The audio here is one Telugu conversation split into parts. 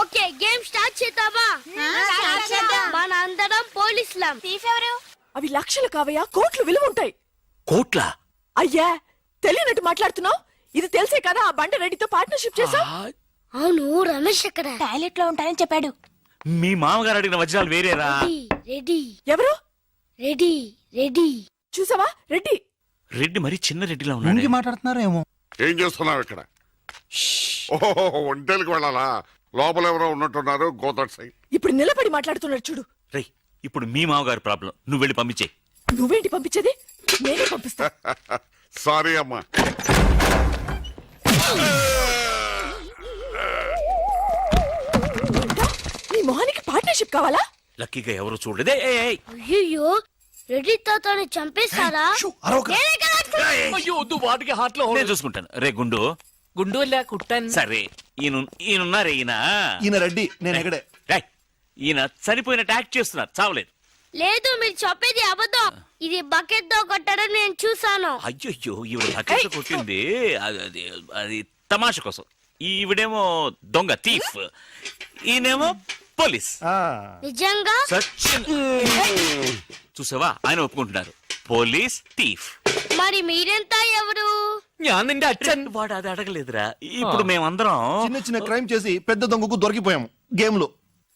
ఓకే గేమ్ స్టార్ట్ చేద్దామా? మన అందరం పోలీసులం. తీసెవరు అవి లక్షలు కావయ్యా కోట్లు విలువ ఉంటాయి. కోట్ల? అయ్యా తెలియనట్టు మాట్లాడుతున్నావు? ఇది తెలిసే కదా ఆ బండ రెడ్డితో పార్ట్నర్షిప్ చేసావు అవును రమేష్ ఎక్కడ? టాయిలెట్లో ఉంటానని చెప్పాడు. మీ మామగారు అడిగిన వజ్రాలు వేరేరా? రెడీ ఎవరు? Ready ready. చూసావా? రెడ్డి. రెడ్డి మరి చిన్న రెడ్డిలా ఉన్నాడు. మాట్లాడుతున్నారో ఏమో ఏం చేస్తున్నావు ఇక్కడ? ఓహో ఒంటేలకు వెళ్ళాలా? లోపల ఎవరో ఉన్నట్టున్నారు గోదట్ సైడ్. ఇప్పుడు నిలబడి మాట్లాడుతున్నాడు చూడు. రేయ్ ఇప్పుడు మీ మామగారు ప్రాబ్లం. నువ్వు వెళ్ళి పంపించే. నువ్వేంటి పంపించేది? నేనే పంపిస్తా. సారీ అమ్మా. ఇంకా నీ మొహానికి పార్ట్నర్షిప్ కావాలా? లక్కీగా ఎవరు చూడలేదే? ఏయ్, ఏయ్. అయ్యో రెడ్డి తాతని చంపేస్తారా నేనే కదా అయ్యో వద్దు వాటికి హార్ట్లో నేను చూసుకుంటాను. రే గుండు. గుండు కుట్టాను. సరే. ఈయన ఈయనున్నారే ఈయన ఈయన? రెడ్డి నేను ఎక్కడే రేయ్, ఈయన చనిపోయినట్టు యాక్ట్ చేస్తున్నారు చావలేదు. లేదు మీరు చెప్పేది అబద్ధం. ఇది బకెట్తో కొట్టడం నేను చూసాను అయ్యయ్యో ఈవిడ బకెట్ కొట్టింది. అది అది అది తమాష కోసం. ఈవిడేమో దొంగ తీఫ్ ఈయనేమో పోలీస్. నిజంగా? సచిన్. చూసావా? ఆయన ఒప్పుకుంటున్నారు. పోలీస్ తీఫ్ మరి మీరెంత ఎవరు? ഞാൻ നിന്റെ അച്ഛൻ వాడు అది అడగలేదురా ఇప్పుడు మేమందరం చిన్న చిన్న క్రైమ్ చేసి పెద్ద దొంగకు దొరికిపోయాము గేమ్ లో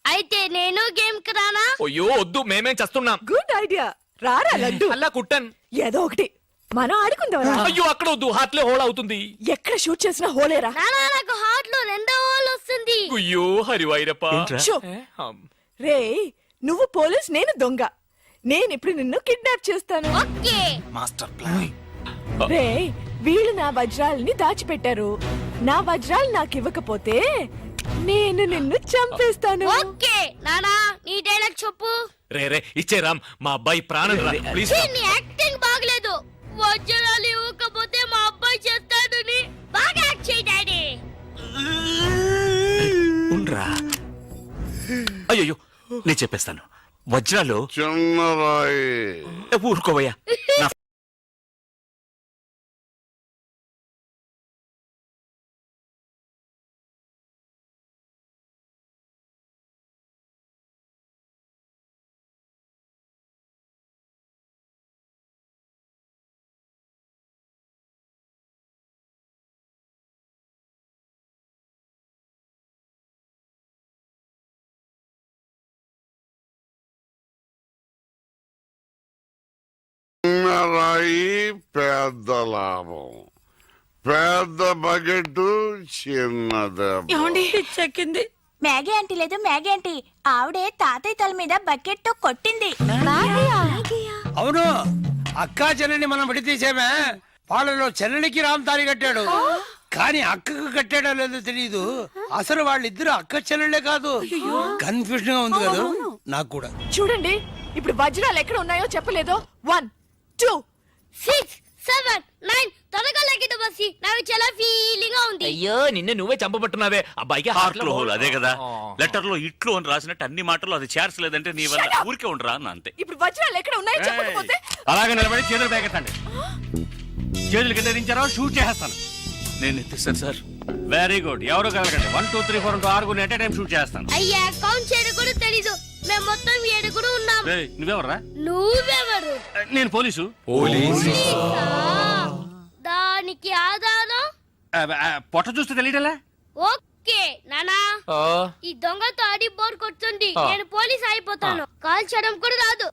అయితే నేను గేమ్ కి రానా అయ్యో వద్దు మేమేం చేస్తున్నాం గుడ్ ఐడియా రారా లడ్డు అల్లా కుట్టాను ఏదో ఒకటి మనం ఆడుకుందాం అయ్యో అక్కడ వద్దు హార్ట్ లో హోల్ అవుతుంది ఎక్కడ షూట్ చేసినా హోలేరా నానా నాకు హార్ట్ లో రెండో హోల్ వస్తుంది అయ్యో హరివైరప్ప ఏంట్రా? షో ఏ, హమ్. రే నువ్వు పోలీస్ నేను దొంగ నేను ఇప్పుడు నిన్ను కిడ్నాప్ చేస్తాను ఓకే మాస్టర్ ప్లాన్ రే వీళ్ళు నా వజ్రాలని దాచిపెట్టారు. నా వజ్రాలు నాకు ఇవ్వకపోతే నేను నిన్ను చంపేస్తాను. ఓకే నానా నీ డైలాగ్ చెప్పు. రే రే ఇచ్చే రామ్ మా అబ్బాయి ప్రాణం రా. ప్లీజ్ ఛీ, నీ యాక్టింగ్ బాగలేదు. వజ్రాలు ఇవ్వకపోతే మా అబ్బాయి చేస్తాడని బాగా యాక్ట్ చేయి డాడీ. ఉండ్రా. అయ్యో నేను చెప్పేస్తాను. వజ్రాలు చిన్నరాయి. ఏ, ఊరుకోవయ్యా. నా పెద్ద లాభం. పెద్ద బకెట్ చిన్నది చెక్కింది మ్యాగీ ఆంటీ లేదు మ్యాగీ ఆంటీ. ఆవిడే తాతయ్య తల మీద బకెట్తో కొట్టింది అవును అక్కా చెల్లెని మనం విడతీసేమే. వాళ్ళలో చెల్లెలికి రామ్ తారి కట్టాడు. కానీ అక్కకు కట్టాడో లేదో తెలియదు అసలు వాళ్ళిద్దరు అక్క చెల్లెళ్ళే కాదు. కన్ఫ్యూజన్గా ఉంది కదా. నాకు కూడా. చూడండి ఇప్పుడు వజ్రాలు ఎక్కడ ఉన్నాయో చెప్పలేదు. One two six. Seven nine త్వరగా లెక్కిట బస్సి నాకు చాలా ఫీలింగ్గా ఉంది. అయ్యో నిన్నే నువ్వే చంపబట్టున్నావే. అబ్బాయికి హార్ట్లో హోల్ అదే కదా. లెటర్లో ఇట్లు అని రాసినట్టు అన్ని మాటలు అది చేర్చలేదంటే నీ వల్ల! ఊరికే ఉండరా అన్న అంతే. ఇప్పుడు వజ్రాలు ఎక్కడ ఉన్నాయో చెప్పకపోతే? అలాగే నిలబడి చేతులు పేకెత్తండి. చేతులు కింద దించారో షూట్ చేసేస్తాను. నేను ఎత్తిస్తాను సార్. వెరీ గుడ్ ఎవరు కలగండి. వన్ టూ త్రీ ఫోర్ ఆరుగురు ఎట్ టైం షూట్ చేస్తాను. అయ్యా కౌంట్ చేయడం కూడా తెలీదు. మేము మొత్తం ఏడుగురు ఉన్నాం. రేయ్, నువ్వెవర్రా? నువ్వెవరు? నేను పోలీసు. పోలీసా? దానికి ఆధారం? ఆ, ఆ, పొట్ట చూస్తే తెలియటలే? ఓకే నానా. ఆ, ఈ దొంగతో ఆడి బోర్ కొడుతుంది. నేను పోలీస్ అయిపోతాను. కాల్ చేయడం కూడా రాదు.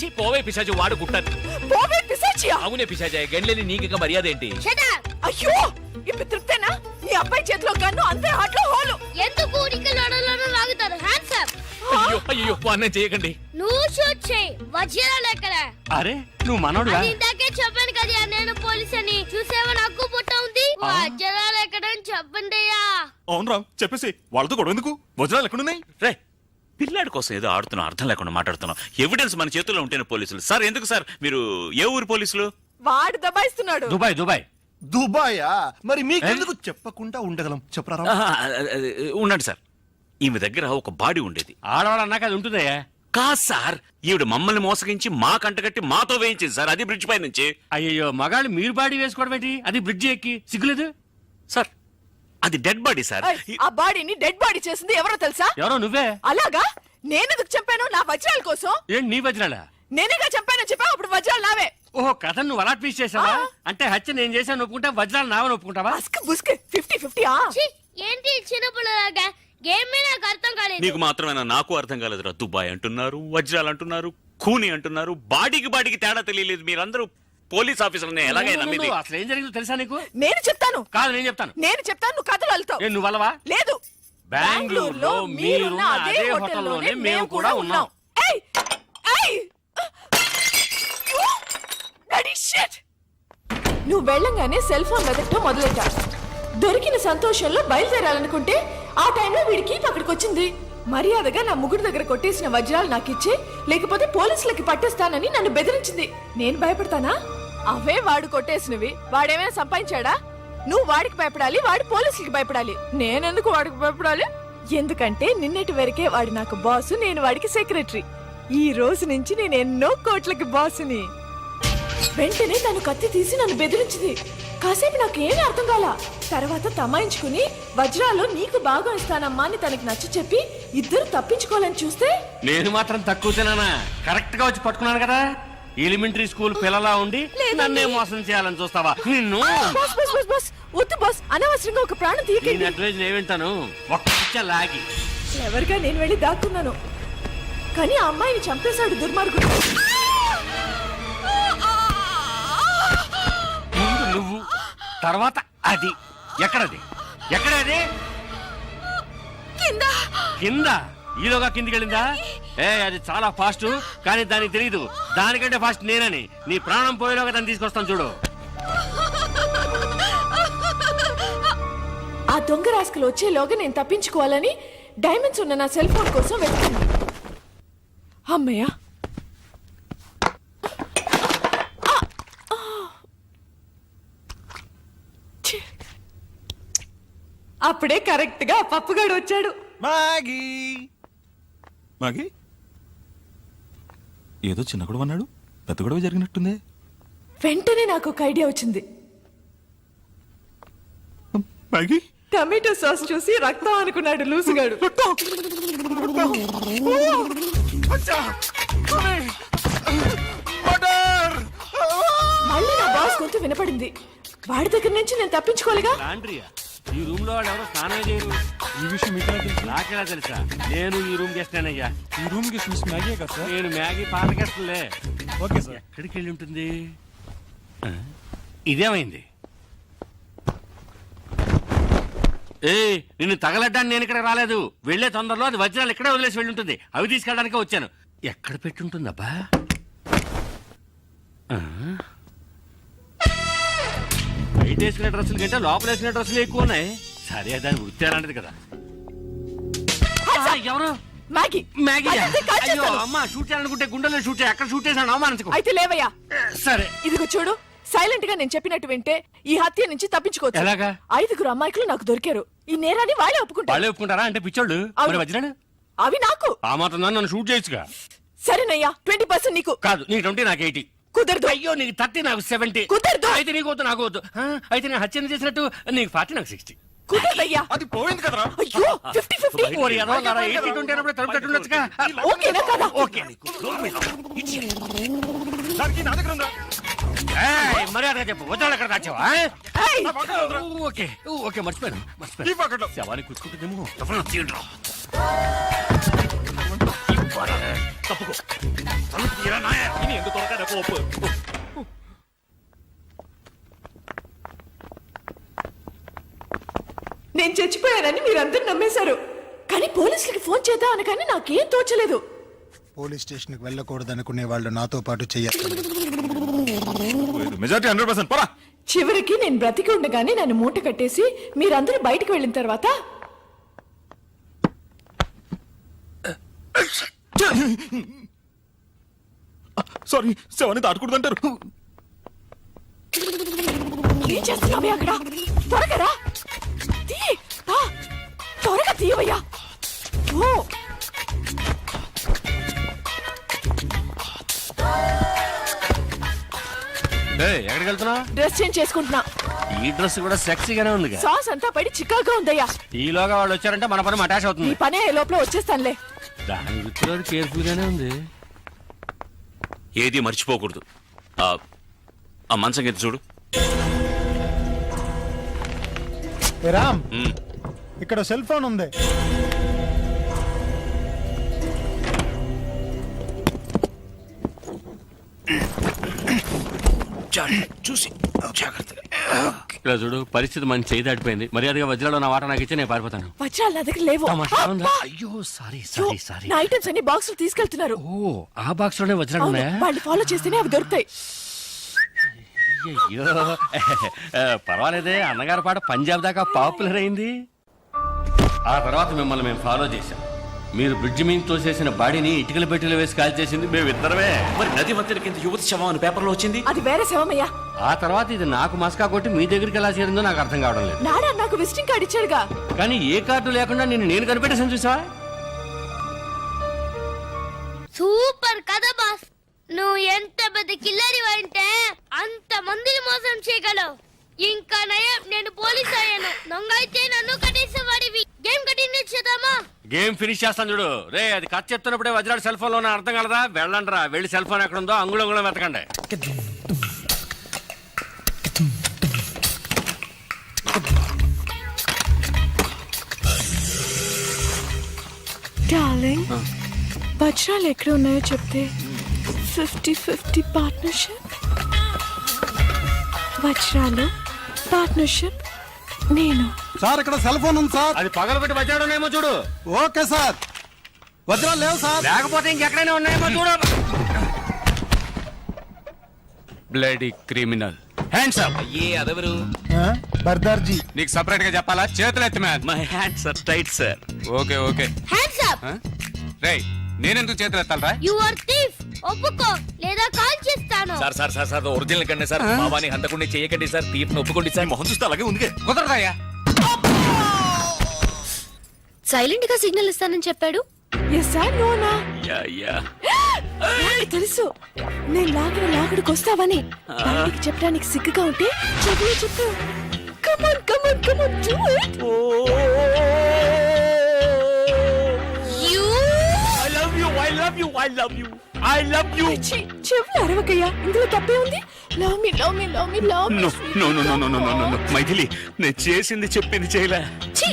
ఛీ, పోవే పిశాచు వాడు కుట్టాను పోవే పిశాచియా. అవునే పిశాచే గండ్లేని నీకు మర్యాద ఏంటి? Shut up! అయ్యో! ఇప్పుడు తృప్తేనా నీ అబ్బాయి చేతిలో గన్ను అంతే హాట్లో హోలు. ఎందుకు ఊరికి లడలను లాగుతారు? హ్యాండ్స్ అప్ అయ్యో అయ్యో అన్నం చేయకండి. నువ్వు షూట్ చేయి. వజ్రాలు ఎక్కడ? అరే నువ్వు మనోడుగా అది ఇందాకే చెప్పాను కదా నేను పోలీస్ అని చూసేవా నాకు పుట్ట ఉంది? వజ్రాలు ఎక్కడ అని చెప్పండి అయ్యా. అవునరా చెప్పేసి. వాళ్ళతో గొడవ ఎందుకు? వజ్రాలు ఎక్కడున్నాయి? రే పిల్లాడి కోసం ఏదో ఆడుతున్నాం అర్థం లేకుండా మాట్లాడుతున్నాం ఎవిడెన్స్ మన చేతుల్లో ఉంటేనే పోలీసులు. సార్ ఎందుకు సార్? మీరు ఏ ఊరు పోలీసులు? వాడు దబాయిస్తున్నాడు. Dubai Dubai. దుబాయా మరి మీకెందుకు చెప్పకుండా ఉండగలం? చెప్పరా ఆహా, అది- అది- ఉండండి సార్. ఈమె దగ్గర ఒక బాడీ ఉండేది. ఆడవాళ్ళు అన్నాక అది ఉంటుందయ్యా? కాదు సార్ ఈవిడ మమ్మల్ని మోసగించి మా కంటగట్టి మాతో వేయించింది సార్ అది బ్రిడ్జ్ పై నుంచి అయ్యో మగాళ్ళు మీరు బాడీ వేసుకోవడం ఏంటి? అది బ్రిడ్జి ఎక్కి సిగ్గులేదు? సార్ అది డెడ్ బాడీ సార్. ఏయ్, ఆ బాడీని డెడ్ బాడీ చేసింది ఎవరో తెలుసా? ఎవరో నువ్వే? అలాగా? నేనెందుకు చంపాను నా వజ్రాల కోసం? ఏంటి నీ వజ్రాలా? నేనేగా చంపానని చెప్పా అప్పుడు వజ్రాలు నావే. ఓహో కథ నువ్వు అలా ట్వీస్ట్ చేసావా. అంటే హత్య నేను చేశాను ఒప్పుకుంటా వజ్రాలు నావని ఒప్పుకుంటావా? బస్క్ బుస్క్ ఫిఫ్టీ ఫిఫ్టీ ఆ? ఛీ, ఏంటి చిన్నపిల్లలాగా? గేమ్ నాకు అర్థం కాలేదు. నీకు మాత్రమేనా నాకు అర్థం కాలేదురా దుబాయ్ అంటున్నారు వజ్రాలు అంటున్నారు కూని అంటున్నారు బాడీకి బాడీకి తేడా తెలియలేదు. మీరందరూ పోలీస్ ఆఫీసర్ని ఎలాగైనా నువ్వు- నమ్మింది. అసలు ఏం జరిగిందో తెలుసా నీకు? నేను చెప్తాను. కాదు నేను చెప్తాను. నేను చెప్తాను నువ్వు కథలు వెళ్తావు ఏ నువ్వు అలవా? లేదు. బెంగళూరులో మీరున్న అదే హోటల్లోనే మేము కూడా ఉన్నాం. నువ్వు వెళ్ళంగానే సెల్ ఫోన్ వెతకటం మొదలెట్టా. దొరికిన సంతోషంలో బయలుదేరాలనుకుంటే ఆ టైంలో వీడికి అక్కడికి వచ్చింది. మర్యాదగా నా ముగ్గురు దగ్గర కొట్టేసిన వజ్రాలు నాకు ఇచ్చే లేకపోతే పోలీసులకి పట్టేస్తానని నన్ను బెదిరించింది. నేను భయపడతానా? అవే వాడు కొట్టేసినవి. వాడేమైనా సంపాదించాడా? నువ్వు వాడికి భయపడాలి వాడు పోలీసులకి భయపడాలి. నేనెందుకు వాడికి భయపడాలి? ఎందుకంటే నిన్నటి వరకే వాడు నాకు బాసు నేను వాడికి సెక్రటరీ. ఈ రోజు నుంచి నేను ఎన్నో కోట్లకి బాసుని. వెంటనే తను కత్తి తీసి నన్ను బెదిరించింది. కాసేపు నాకు ఏమీ అర్థం కాల. తర్వాత తమాయించుకుని వజ్రాలు నీకు బాగా ఇస్తానమ్మా అని తనకి నచ్చ చెప్పి ఇద్దరు తప్పించుకోవాలని చూస్తే? నేను మాత్రం తక్కువ తినానా? కరెక్ట్గా వచ్చి పట్టుకున్నాను కదా? ఎలిమెంటరీ స్కూల్ పిల్లలా ఉండి. నన్నే మోసం చేయాలని చూస్తావా? నిన్ను? Boss boss boss boss. వద్దు బాస్. అనవసరంగా ఒక ప్రాణం నేను తీయకండి అడ్వైజ్ ఒక్క లాగి. ఎవరిగా నేను వెళ్ళి దాక్కున్నాను. కానీ ఆ అమ్మాయిని చంపేశాడు దుర్మార్గుడు. నువ్వు. తర్వాత అది. ఎక్కడది? ఎక్కడది? కింద. కింద? ఈలోగా కిందికి వెళ్ళిందా? ఏ అది చాలా ఫాస్ట్ కానీ దానికి తెలియదు దానికంటే ఫాస్ట్ నేనని. నీ ప్రాణం పోయేలోగా దాన్ని తీసుకొస్తాను చూడు. ఆ దొంగ రాసుకలు వచ్చేలోగా నేను తప్పించుకోవాలని డైమండ్స్ ఉన్న నా సెల్ ఫోన్ కోసం వెతుకున్నా అమ్మయ్యా ఆ! ఆ! ఛీ! అప్పుడే కరెక్ట్గా పప్పుగాడు వచ్చాడు. మాగి. మాగి? ఏదో చిన్న గొడవ అన్నాడు. పెద్ద గొడవ జరిగినట్టుందే. వెంటనే నాకు ఒక ఐడియా వచ్చింది. మాగి? టమాటో సాస్ చూసి రక్తం అనుకున్నాడు లూసుగాడు. మళ్ళీ నా బాస్ గొంతు వినపడింది. వాడి దగ్గర నుంచి నేను తప్పించుకోలేగా? లాండ్రియా? ఈ రూమ్లో వాళ్ళు ఎవరో స్నానం చేయరు. ఈ విషయం మీకు నాకెలా తెలుసా? నేను ఈ రూమ్ చేస్తానయ్యా ఈ రూమ్కి మిస్ మ్యాగీ కదా సార్? నేను మ్యాగీ పాతకేస్తలే ఓకే సార్. ఎక్కడికి వెళ్ళి ఉంటుంది? ఇదేమైంది? ఏ నిన్ను తగలడ్డానికి నేను ఇక్కడ రాలేదు. వెళ్ళే తొందరలో అది వజ్రాలు ఇక్కడే వదిలేసి వెళ్ళి ఉంటుంది అవి తీసుకెళ్ళడానికే వచ్చాను. ఎక్కడ పెట్టుంటుందబ్బా? బయట వేసుకునే డ్రెస్సుల కంటే లోపల వేసుకునే డ్రెస్సులు ఎక్కువ ఉన్నాయి. సరే దాని వృత్తి అలాంటిది కదా. ఎవరు? మ్యాగీ. మ్యాగీ అయితే కాల్ అయ్యో చేస్తాను. అమ్మ షూట్ చేయాలనుకుంటే గుండెలో షూట్ చేయి అక్కడ షూట్ అవమానించుకో. అయితే లేవయ్యా. సరే. ఇదిగో చూడు సైలెంట్గా నేను చెప్పినట్టు వింటే ఈ హత్య నుంచి తప్పించుకోవచ్చు. ఎలాగా? ఐదుగురు అమ్మాయికులు నాకు దొరికారు. ఈ నేరాన్ని వాళ్ళే ఒప్పుకుంటారు. వాళ్ళే ఒప్పుకుంటారా? అంటే పిచ్చోళ్ళు? అవును. మరి వజ్రాలు అవి నాకు. ఆ మాత్రం నన్ను షూట్ చేయొచ్చుగా. సరేనయ్యా ట్వంటీ పర్సెంట్ నీకు. కాదు నీకు ట్వంటీ నాకు ఎయిటీ. కుదరదు. అయ్యో నీకు థర్టీ నాకు సెవెంటీ. కుదరదు. అయితే నీకు వద్దు నాకు వద్దు ఆ, అయితే నేను హత్య చేసినట్టు నీకు ఫార్టీ నాకు సిక్స్టీ. కుదరదయ్యా అది పోయింది కదరా? అయ్యో ఫిఫ్టీ ఫిఫ్టీ. ఎయిటీ ట్వంటీ అన్నప్పుడు తలుపు కట్టుండొచ్చుగా ఓకేనా కదా? ఓకే. దానికి నా దగ్గర ఉందా? ఏయ్, మర్యాదగా చెప్పు. వజ్రాలు ఎక్కడ దాచావా? ఏయ్, ఓకే. ఓకే మర్చిపోయాను ఈ శవాన్ని. తప్పుకో. నేను చచ్చిపోయానని మీరందరూ నమ్మేశారు. కానీ పోలీసులకి ఫోన్ చేద్దాం అనగానే నాకేం తోచలేదు. పోలీస్ స్టేషన్కి వెళ్ళకూడదు అనుకునే వాళ్ళు నాతో పాటు చెయ్యాలి మెజారిటీ హండ్రెడ్ పర్సెంట్. పరా. చివరికి నేను బ్రతికి ఉండగానే నన్ను మూట కట్టేసి మీరందరూ బయటికి వెళ్ళిన తర్వాత సారీ సెవెన్ దాటకూడదు అంటారు. త్వరగా ఎక్కడికి వెళ్తున్నా డ్రెస్ చేంజ్ చేసుకుంటున్నా. ఈ డ్రెస్ కూడా సెక్సీగానే ఉంది సాస్ అంతా పడి చికాగ్గా ఉందయ్యా. ఈలోగా వాళ్ళు వచ్చారంటే మన పని అటాచ్ అవుతుంది పనే లోపల వచ్చేస్తానులే. దాని వృత్తిలో కేర్ఫుల్ గానే ఉంది. ఏది మర్చిపోకూడదు. ఆ, ఆ మంచం కింద చూడు. ఏ రామ్. ఇక్కడ సెల్ ఫోన్ ఉంది. చూసి జాగ్రత్తగా ఇలా చూడు పరిస్థితి మంచి చేయి దాటిపోయింది. మర్యాదగా వజ్రాలు నా వాట నాకు ఇచ్చి నేను పారిపోతాను. వజ్రాలు నా దగ్గర లేవు! అయ్యో సారీ సారీ సారీ. నా ఐటమ్స్ అన్ని బాక్సులు తీసుకెళ్తున్నారు. ఓ ఆ బాక్స్లోనే వజ్రాలు ఉన్నాయా? వాళ్ళు ఫాలో చేస్తేనే అవి దొరుకుతాయి. అయ్యో పర్వాలేదే అన్నగారి పాట పంజాబ్ దాకా పాపులర్ అయింది. ఆ తర్వాత మిమ్మల్ని మేము ఫాలో చేశాం. మీరు బ్రిడ్జ్ మీద తోసేసిన బాడీని ఇటుకల పెట్టెలు వేసి కాల్ చేసింది మేము ఇద్దరమే మరి నది మధ్యన కింద యువతి శవం అని పేపర్లో వచ్చింది? అది వేరే శవమయ్యా. ఆ తర్వాత ఇది నాకు మస్కా కొట్టి మీ దగ్గరికి ఎలా చేరిందో నాకు అర్థం కావడం లేదు. నాడా నాకు విజిటింగ్ కార్డ్ ఇచ్చాడుగా. కానీ ఏ కార్డు లేకుండా నేను నేను కనిపెట్టేసాను చూసా సూపర్ కదా బాస్. నువ్వు ఎంత పెద్ద కిల్లరి అంటే అంత మందిని మోసం చేయగలవు. ఇంకా నయం నేను పోలీస్ అయ్యాను. దొంగ అయితే నన్ను కట్టేసేవాడివి. చేద్దామా గేమ్ ఫినిష్ చేస్తాను చూడు. రే అది కథ చెప్తున్నప్పుడే వజ్రాడు సెల్ ఫోన్లో అర్థం కలదా? వెళ్ళండి రా వెళ్ళి సెల్ ఫోన్ ఎక్కడ ఉందో అంగుళం అంగుళం వెతకండి. డార్లింగ్ వజ్రాలు ఎక్కడ ఉన్నాయో చెప్తే ఫిఫ్టీ ఫిఫ్టీ పార్ట్నర్షిప్ వజ్రాలు పార్ట్నర్షిప్ నేను. సార్ ఇక్కడ సెల్ ఫోన్ ఉంది సార్. అది పగలబెట్టి ఉన్నాయేమో చూడు. Okay sir. వజ్రాలు లేవు సార్. లేకపోతే ఇంకెక్కడైనా ఉన్నాయేమో చూడు. Bloody criminal. హ్యాండ్స్ అప్ ఏ అదెవరు? బర్దార్జీ. నీకు సపరేట్గా చెప్పాలా? చేతులు ఎత్తి man my hands are tight sir okay okay. Hands up రేయ్ నేనెందుకు చేతులు ఎత్తాలరా? యు ఆర్ థీఫ్ ఒప్పుకో. లేదా కాల్ చేస్తాను. Sir sir sir sir original కండి సార్. మావాని హంతకుండా చేయకండి సార్. తీర్పుని ఒప్పుకోండి సార్. మొహం చూస్తే అలాగే ఉంది కుదరదాయా? సైలెంట్గా సిగ్నల్ ఇస్తానని చెప్పాడు? ఎస్ సార్ నోనా నాకు తెలుసు. నేను లాగిన లాగుడికి వస్తావని. బయటికి చెప్పడానికి సిగ్గుగా ఉంటే చెప్పు చెప్పు. Come on come on come on do it you I love you I love you I love you I love you చెవులు అరవకయ్యా. ఇందులో తప్పే ఉంది? Love me love me love me love me no no no no no no no no Maithili నేను చేసింది చెప్పింది చేయలే. ఛీ!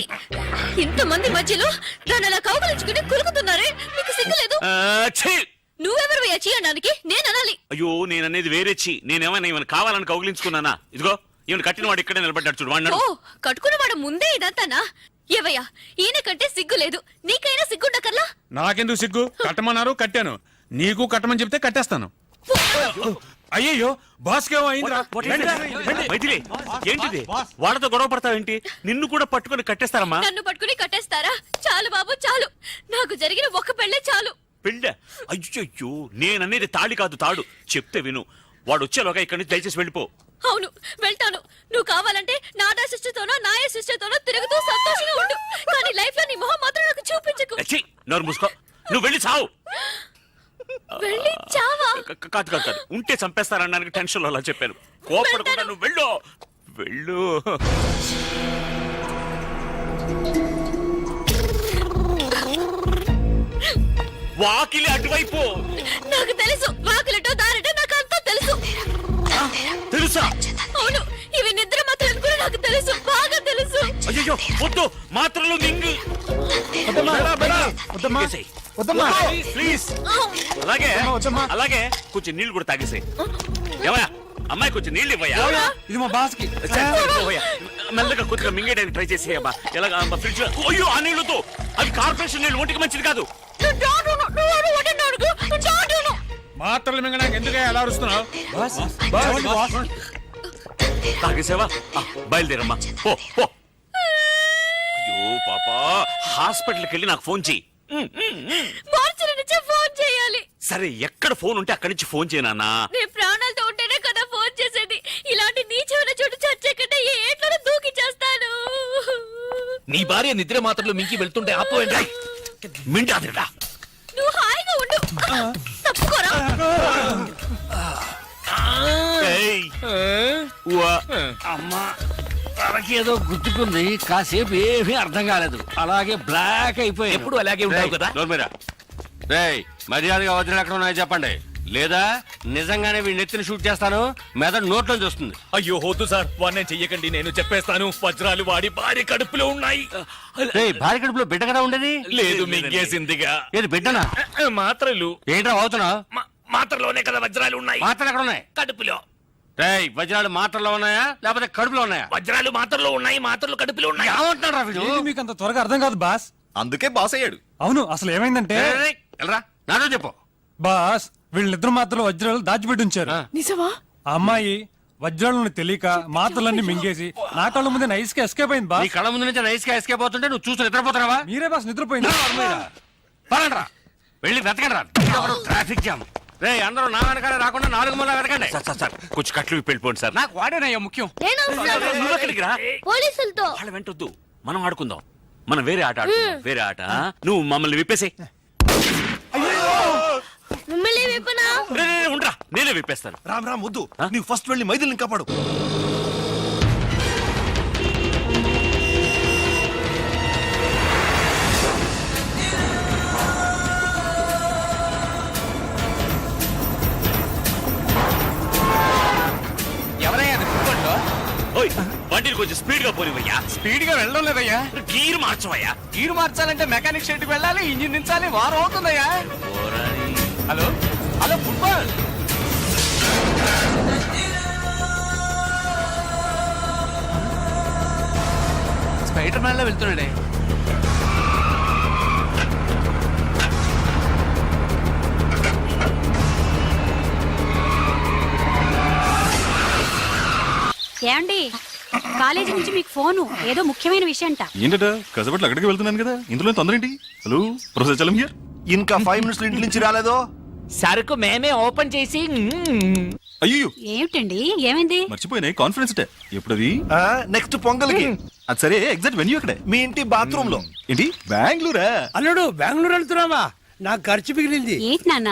ఇంతమంది మధ్యలో దాన్ని అలా కౌగలించుకుని కులుకుతున్నారే? మీకు సిగ్గులేదు ఆ, ఛీ! నువ్వెవరు వచ్చి అనడానికి నేను అనాలి అయ్యో నేను అనేది వేరే చి నేనేమైనా ఈమెను కావాలని కౌగిలించుకున్నానా? ఇదిగో ఈమెను కట్టిన వాడు ఇక్కడే నిలబడ్డాడు చూడు వాడిని ఓ అడుగు. కట్టుకున్నవాడు ముందే ఇదంతానా? ఏవయ్యా ఈయన కంటే సిగ్గు లేదు. నీకైనా సిగ్గుండకర్లా నాకెందుకు సిగ్గు? కట్టమన్నారు కట్టాను. నీకు కట్టమని చెప్తే కట్టేస్తాను. this? మైథిలి ఏంటిది? వాళ్ళతో గొడవ పడతావేంటి నిన్ను కూడా పట్టుకొని కట్టేస్తారమ్మా. నన్ను పట్టుకుని కట్టేస్తారా? చాలు బాబు చాలు. నాకు జరిగిన ఒక్క పెళ్ళే చాలు. పెళ్ళ? అయ్యయ్యో నేననేది తాళి కాదు తాడు. చెప్తే విను. వాడు వచ్చేలోగా ఇక్కడి నుంచి దయచేసి వెళ్ళిపో. అవును వెళ్తాను. నువ్వు కావాలంటే నాదా సిస్టర్తోనో నాయ సిస్టర్తోనో తిరుగుతూ సంతోషంగా ఉండు. కానీ లైఫ్లో నీ మొహం మాత్రం నాకు చూపించకు. నోరు మూసుకో. నువ్వు వెళ్ళి చావు. వెళ్ళి చావా? క- కాదు కాదు కాదు. ఉంటే చంపేస్తారనడానికి టెన్షన్లో అలా చెప్పాను. కోపడకుండా నువ్వు వెళ్ళు. వెళ్ళు. వాకిలి అటువైపు. నాకు తెలుసు. వాకులటో దారటో నాకు అంతా తెలుసు. తెలుసా? అవును. ఇవి నిద్ర మాత్రం కూడా నాకు తెలుసు. బాగా తెలుసు. అయ్యో వద్దు. మాత్రలు మింగు వద్దమ్మా వద్దమ్మా. వద్దమ్మా. ప్లీజ్ అలాగే అలాగే కొంచెం నీళ్ళు కూడా తాగేసాయి ఏమయ్యా అమ్మాయి కొంచెం నీళ్ళు ఇవ్వయా ఇది మా బాస్కి సరే, సరే, పోవయ్యా. మెల్లగా కొద్దిగా మింగేయడానికి ట్రై చేసేయమ్మా ఎలాగా ఫ్రిడ్జ్ అయ్యో ఆ నీళ్ళతో అవి కార్పొరేషన్ నీళ్ళు ఒంటికి మంచిది కాదు. మాత్రలు మింగడానికి ఎందుకే ఎలా అరుస్తున్నావు? తాగేసావా? ఆ, బయలుదేరమ్మా. పో పో. అయ్యో పాపా. హాస్పిటల్కి వెళ్ళి నాకు ఫోన్ చెయ్యి. నుంచే ఫోన్ చేయాలి. సరే ఎక్కడ ఫోన్ ఉంటే అక్కడి నుంచి ఫోన్ చేయనా నేను ప్రాణాలతో ఉంటేనే కదా ఫోన్ చేసేది. ఇలాంటి నీచమైన చోటు చచ్చే కంటే ఏ ఏట్లో దూకి చేస్తాను. నీ భార్య నిద్ర మాత్రలు మింకి వెళ్తుంటే ఆపోయండి మింటాదిరా నువ్వు హాయిగా ఉండు. తప్పుకోరా. అమ్మా. తనకేదో గుర్తుకుంది కాసేపు ఏమీ అర్థం కాలేదు. అలాగే బ్లాక్ అయిపోయి ఎప్పుడు అలాగే ఉంటావు కదా. రేయ్ మర్యాదగా వదిలి ఎక్కడ ఉన్నాయో చెప్పండి. లేదా నిజంగానే వీడిని ఎత్తిని షూట్ చేస్తాను మెదడు నోట్లో చూస్తుంది అయ్యో వద్దు సార్. వాడిని చెయ్యకండి నేను చెప్పేస్తాను. వజ్రాలు వాడి భార్య కడుపులో ఉన్నాయి. రేయ్ భార్య కడుపులో బిడ్డ కదా ఉండేది? లేదు మింగేసిందిగా. ఏది బిడ్డనా? మాత్రలు. ఏంట్రా అవుతున్నావు? మా- మాత్రలోనే కదా వజ్రాలు ఉన్నాయి. మాత్రలు ఎక్కడ ఉన్నాయి? కడుపులో. రేయ్ వజ్రాలు మాత్రలో ఉన్నాయా? లేకపోతే కడుపులో ఉన్నాయా? వజ్రాలు మాత్రలో ఉన్నాయి మాత్రలు కడుపులో ఉన్నాయి. ఏమంటున్నాడు రా వీడు మీకు అంత త్వరగా అర్థం కాదు బాస్? అందుకే బాస్ అయ్యాడు. అవును అసలు ఏమైందంటే రేయ్, రేయ్, వెళ్ళరా నాతో చెప్పు. బాస్ వీళ్ళిద్దరు మాత్రం వజ్రాలు దాచిపెట్టి ఉంచారు. ఆ. నిజమా? ఆ అమ్మాయి వజ్రాలను తెలియక మాత్రలన్నీ మింగేసి నా కళ్ళ ముందే నైస్గా ఎస్కేప్ అయింది నీ బాస్ కళ్ళ ముందు నుంచి నైస్గా ఎస్కేప్ అవుతుంటే నువ్వు చూసి నిద్రపోతున్నావా? మీరే బాస్ నిద్రపోయింది. పదండ్రా. వెళ్ళి వెతకండి రా ట్రాఫిక్ జామ్ రే అందరూ నా వెనకాల రాకుండా నాలుగు మూల వెతకండి. సార్ సార్ సార్ కొంచెం కట్లు విప్పి వెళ్ళిపోండి సార్. నాకు వాడేనయ్యా ముఖ్యం. నేను వస్తాను. నువ్వు ఎక్కడికి రా? పోలీసులతో. వాళ్ళ వెంటొద్దు మనం ఆడుకుందాం. మనం వేరే ఆట ఆడుకుందాం. వేరే ఆట? నువ్వు మమ్మల్ని విప్పేసే. మిమ్మల్ని విప్పనా? ఉండరా. నేనే విప్పేస్తాను. రామ్ రామ్ వద్దు. నీవు ఫస్ట్ వెళ్ళి మైథిలిని కాపాడు. ఓయ్ బండిని కొంచెం స్పీడ్గా పోనివయ్యా. స్పీడ్గా వెళ్ళడం లేదయ్యా. గీరు మార్చవయ్యా. గీరు మార్చాలంటే మెకానిక్ షెడ్కి వెళ్ళాలి ఇంజిన్ దించాలి వారం అవుతుందయ్యా. హలో? Hello football. స్పైడర్ మ్యాన్లో వెళ్తున్నాడే. ఏమండి? కాలేజీ నుంచి మీకు ఫోను ఏదో ముఖ్యమైన విషయం అంట ఏంటట? కసబట్లు అక్కడికి వెళ్తున్నాను కదా. ఇందులో తొందర ఏంటి హలో ప్రొఫెసర్ చలం హియర్. ఇంకా ఫైవ్ మినిట్స్ ఇంటి నుంచి రాలేదో? సరుకు మేమే ఓపెన్ చేసి అయ్యో ఏమిటండి? ఏమైంది? మర్చిపోయినాయి కాన్ఫరెన్స్ డే ఎప్పుడది? నెక్స్ట్ పొంగల్కి. అది సరే ఎగ్జాక్ట్ వెన్యూ అక్కడే మీ ఇంటి బాత్రూమ్లో ఏంటి? బెంగళూరా? అల్లుడు బెంగళూరు వెళ్తున్నావా? నాకు ఖర్చు మిగిలింది. ఏంటి నాన్న?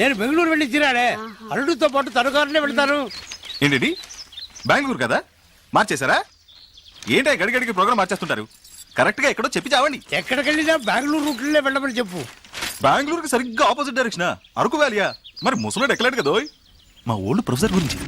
నేను బెంగళూరు వెళ్ళి తిరాడే అల్లుడితో పాటు తనుకారులే వెళ్తాను. ఏంటి బెంగళూరు కదా? మార్చేశారా? ఏంటి గడిగడికి ప్రోగ్రామ్ మార్చేస్తుంటారు? కరెక్ట్గా ఎక్కడో చెప్పి చావండి. ఎక్కడికెళ్ళినా బెంగళూరు రూట్లే వెళ్ళమని చెప్పు. బెంగళూరుకి సరిగ్గా ఆపోజిట్ డైరెక్షన్? అరకు వ్యాలియా మరి ముసలోడు ఎక్కలేడు కదా. మా ఓల్డ్ ప్రొఫెసర్ గురించి.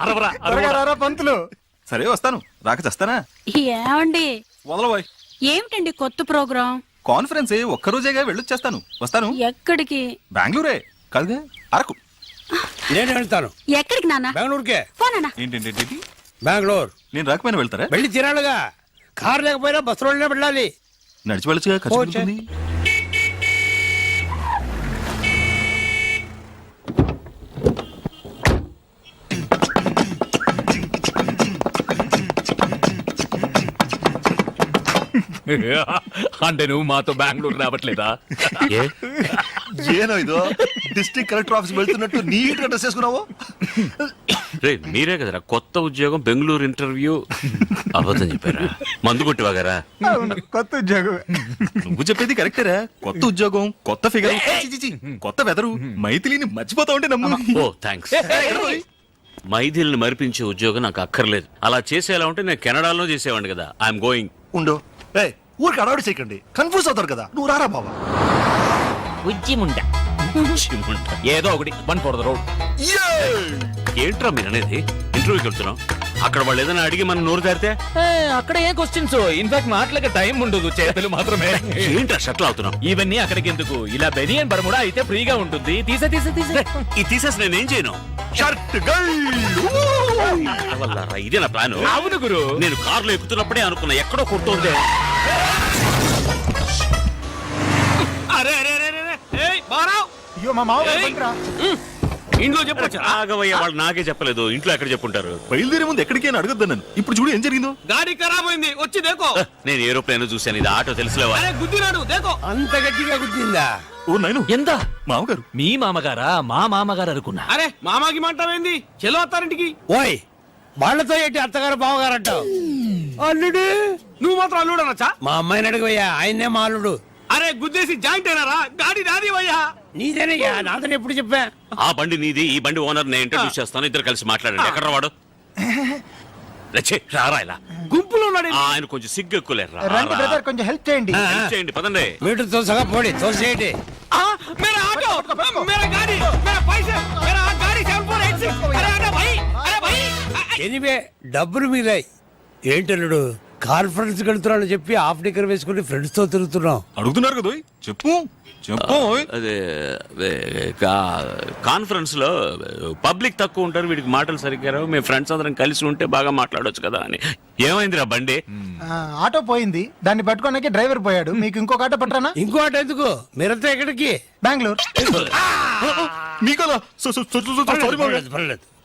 అరవరా పంతులు. సరే వస్తాను. రాక చేస్తానా? ఏమండి? వదలబోయ్ ఏమిటండి కొత్త ప్రోగ్రాం? కాన్ఫరెన్స్ ఒక్కరోజేగా వెళ్ళొచ్చేస్తాను. వస్తాను. ఎక్కడికి? బెంగళూరే. కాదుగా అరకు. నేను వెళ్తాను. ఎక్కడికి నాన్న? బెంగళూరుకే. పోనా ఏంటంటే బెంగళూరు. నేను రాకపోయినా వెళ్తారా? వెళ్ళి తిరాడుగా కారు లేకపోయినా బస్సులోనే వెళ్ళాలి. నడిచి వెళ్ళొచ్చుగా ఖర్చు ఓ, చే. పెరుగుతుంది. అంటే నువ్వు మాతో బెంగళూరు రావట్లేదా? ఏ? ఏనో ఇదో? డిస్ట్రిక్ట్ కలెక్టర్ ఆఫీస్ వెళ్తున్నట్టు నీట్గా డ్రెస్ చేసుకున్నావు రే మీరే కదరా కొత్త ఉద్యోగం బెంగళూరు ఇంటర్వ్యూ. అబద్ధం చెప్పారా? మందు కొట్టివాగారా? కొత్త ఉద్యోగం నువ్వు చెప్పేది కరెక్టేరా? కొత్త ఉద్యోగం కొత్త ఫిగర్. కొత్త వెదరు మైథిలిని మర్చిపోతా ఉంటే నమ్ము. ఓ థ్యాంక్స్ మైథిల్ని మరిపించే ఉద్యోగం నాకు అక్కర్లేదు. అలా చేసేలా ఉంటే నేను కెనడాలో చేసేవాడిని కదా. I'm going. ఉండు. ఏ ఊరికి అడవాడి చేయకండి. కన్ఫ్యూజ్ అవుతారు కదా. నువ్వు రారా బాబా ఉజ్జిముండ. ఏదో ఒకటి. వన్ ఫోర్ ద రోడ్ ఏంట్రా మీరు అనేది ఇంటర్వ్యూకి వెళ్తున్నాం. అక్కడ వాళ్ళు ఏదైనా అడిగి మనం నోరు తెరితే అక్కడ ఏ క్వశ్చన్స్ ఇన్ఫాక్ట్ మాటలకి టైం ఉండదు. చేతులు మాత్రమే. ఏంట్రా షట్లు అవుతున్నాం ఇవన్నీ అక్కడికి ఎందుకు? ఇలా బెనియన్ బర్ముడా అయితే ఫ్రీగా ఉంటుంది. తీసే తీసే తీసే. ఇది తీసేసి నేనేం చేయను? షర్ట్ వల్లారా, ఇదే నా ప్లాన్ అవును గురు. నేను కారులో ఎక్కుతున్నప్పుడే అనుకున్నా. ఎక్కడో కొడుతుంది అరే అరే అరే. బారావ్! అయ్యో మా మావ ఏయ్. ఇంట్లో చెప్పొచ్చా? ఆగవయ్య వాళ్ళు నాకే చెప్పలేదు. ఇంట్లో ఎక్కడ చెప్పుంటారు? బయలుదేరే ముందు ఎక్కడికి అని అడగద్దు నన్ను ఇప్పుడు చూడు ఏం జరిగిందో. గాడి ఖరాబ్ అయింది వచ్చి దేకో. నేను ఏరోప్లేన్ చూశాను. ఇది ఆటో తెలుసులేవా? అరే గుద్దినాడు. దేకో. అంత గట్టిగా గుద్దిందా? ఓ నైను. ఎంత? మామగారు మీ మామగారా? మా మామగారు అనుకున్నా. అరే మామాకి మాంటావేంది? చెలో అత్తారింటికి. ఓయ్ వాళ్ళతో ఏంటి అత్తగారు బావగారు అంటావు? అల్లుడు! నువ్వు మాత్రం అల్లుడు అనొచ్చా? మా అమ్మాయిని అడిగవయ్యా ఆయన్నే మా అల్లుడు. అరే గుద్దేసి జాయింట్ అయినారా? గాడి నాది అయ్యా నీదేనయ్యా నాదని ఎప్పుడు చెప్పా? ఆ బండి నీది ఈ బండి ఓనర్ నేను ఇంట్రడ్యూస్ చేస్తాను. ఇద్దరు కలిసి మాట్లాడండి. ఎక్కడ వాడు రచే రారా ఇలా? గుంపులో ఉన్నాడు ఆయన కొంచెం సిగ్గు ఎక్కులేరు రండి బ్రదర్ కొంచెం హెల్ప్ చేయండి. చేయండి పదండి. మీటర్ తోసగా పోడి తోసేటి ఆ, మేరా ఆటో మేరా గాడి మేరా పైసా మేరా ఆ గాడి 7486 అరే ఆటో భాయ్ అరే భాయ్. ఎనివే డబ్బులు మిగిలాయి ఏంటల్లుడు కాన్ఫరెన్స్ వెళ్తున్నాను చెప్పి హాఫ్ డిగ్గర్ వేసుకుని ఫ్రెండ్స్తో తిరుగుతున్నాం అడుగుతున్నారు కదా. చెప్పు చెప్పు. అదే అదే, కా- కాన్ఫరెన్స్లో పబ్లిక్ తక్కువ ఉంటారు వీడికి మాటలు సరిగ్గా రావు. మేము ఫ్రెండ్స్ అందరం కలిసి ఉంటే బాగా మాట్లాడొచ్చు కదా అని. ఏమైందిరా బండి? ఆటో పోయింది. దాన్ని పట్టుకోడానికి డ్రైవర్ పోయాడు. మీకు ఇంకొక ఆటో పట్టరానా? ఇంకో ఆట ఎందుకు? మీరంతా ఎక్కడికి? బెంగళూరు. సో- సారీ పర్లేదు.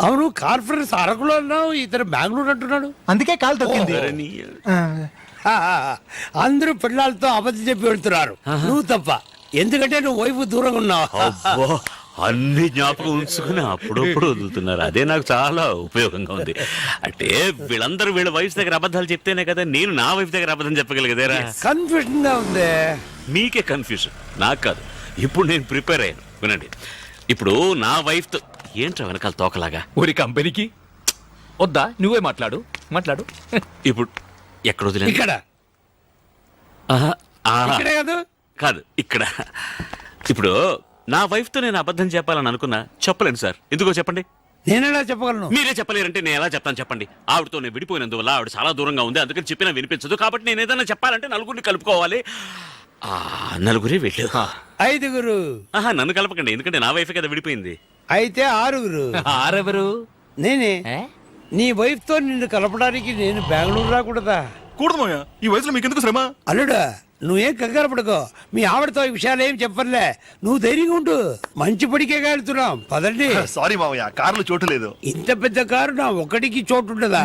అవును కాన్ఫరెన్స్ అరకులో అన్నావు ఇతను బెంగళూరు అంటున్నాడు. అందుకే కాలు తొక్కింది. అరే నీ- ఆ, అందరూ పిల్లలతో అబద్ధం చెప్పి వెళ్తున్నారు. నువ్వు తప్ప. ఎందుకంటే నువ్వు వైపు దూరంగా ఉన్నావు. అబ్బో అన్ని జ్ఞాపకం ఉంచుకుని అప్పుడప్పుడు వదులుతున్నారు. అదే నాకు చాలా ఉపయోగంగా ఉంది. అంటే వీళ్ళందరూ వీళ్ళ వైఫ్ దగ్గర అబద్ధాలు చెప్తేనే కదా నేను నా వైఫ్ దగ్గర అబద్ధం చెప్పగలిగేదేరా? కన్ఫ్యూజన్గా ఉంది. మీకే కన్ఫ్యూజన్ నాకు కాదు. ఇప్పుడు నేను ప్రిపేర్ అయ్యాను. వినండి. ఇప్పుడు నా వైఫ్తో ఏంట్రా వెనకాల తోకలాగా? ఊరి కంపెనీకి? వద్దా? నువ్వే మాట్లాడు. మాట్లాడు. ఇప్పుడు ఎక్కడ వదిలేదు ఇక్కడ. ఇక్కడే కాదు. కాదు ఇక్కడ. ఇప్పుడు నా వైఫ్తో నేను అబద్ధం చెప్పాలని అనుకున్నా చెప్పలేను సార్. ఎందుకో చెప్పండి? నేనెలా చెప్పగలను? మీరే చెప్పలేరంటే నేను ఎలా చెప్తాను చెప్పండి? ఆవిడతో నేను విడిపోయినందువల్ల ఆవిడ చాలా దూరంగా ఉంది అందుకని చెప్పినా వినిపించదు. కాబట్టి నేను ఏదైనా చెప్పాలంటే నలుగురిని కలుపుకోవాలి. ఆ నలుగురే వెళ్ళు. ఐదుగురు. ఆహా నన్ను కలపకండి ఎందుకంటే నా వైఫ్ కదా విడిపోయింది. అయితే ఆరుగురు. ఆరెవరు? నేనే. నీ వైఫ్తో నిన్ను కలపడానికి నేను బెంగళూరు రాకూడదా? కూడదు ఈ వయసులో మీకెందుకు శ్రమ? అల్లుడా నువ్వేం కంగారు పడుకో. మీ ఆవిడతో ఈ విషయాలు ఏం చెప్పర్లే. నువ్వు ధైర్యంగా ఉండు. మంచి పడికే వెళ్తున్నాం పదండి. సారీ మావయ్య కార్లు చోటు లేదు. ఇంత పెద్ద కారు నా ఒకటికి చోటు ఉండదా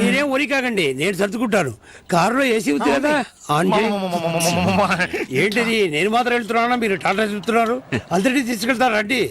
మీరేం వరి కాకండి. నేను సర్దుకుంటాను. కారులో ఏసీ ఉంది కదా? చేయి. ఏంటిది? నేను మాత్రం వెళ్తున్నానా? మీరు టాటా చెప్తున్నారు అందరినీ తీసుకెళ్తారా? రండి.